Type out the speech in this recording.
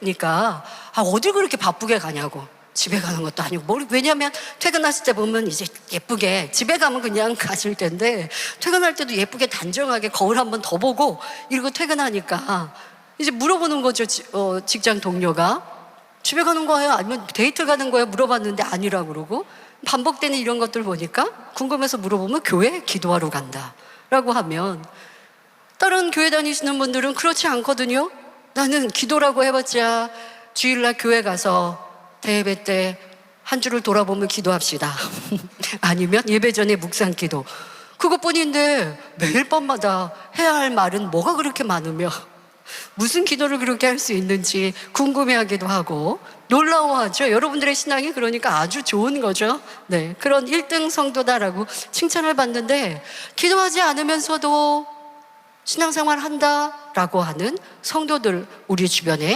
그러니까 아, 어딜 그렇게 바쁘게 가냐고. 집에 가는 것도 아니고. 뭘 왜냐면 퇴근했을 때 보면 이제 예쁘게 집에 가면 그냥 가실 텐데 퇴근할 때도 예쁘게 단정하게 거울 한 번 더 보고 이러고 퇴근하니까 이제 물어보는 거죠 지- 어, 직장 동료가. 집에 가는 거예요? 아니면 데이트 가는 거예요? 물어봤는데 아니라고 그러고. 반복되는 이런 것들 보니까 궁금해서 물어보면 교회 기도하러 간다라고 하면 다른 교회 다니시는 분들은 그렇지 않거든요. 나는 기도라고 해봤자 주일날 교회 가서 대예배 때 한 주를 돌아보며 기도합시다. 아니면 예배 전에 묵상 기도. 그것뿐인데 매일 밤마다 해야 할 말은 뭐가 그렇게 많으며 무슨 기도를 그렇게 할 수 있는지 궁금해하기도 하고 놀라워하죠. 여러분들의 신앙이 그러니까 아주 좋은 거죠. 네. 그런 1등 성도다라고 칭찬을 받는데 기도하지 않으면서도 신앙생활 한다라고 하는 성도들 우리 주변에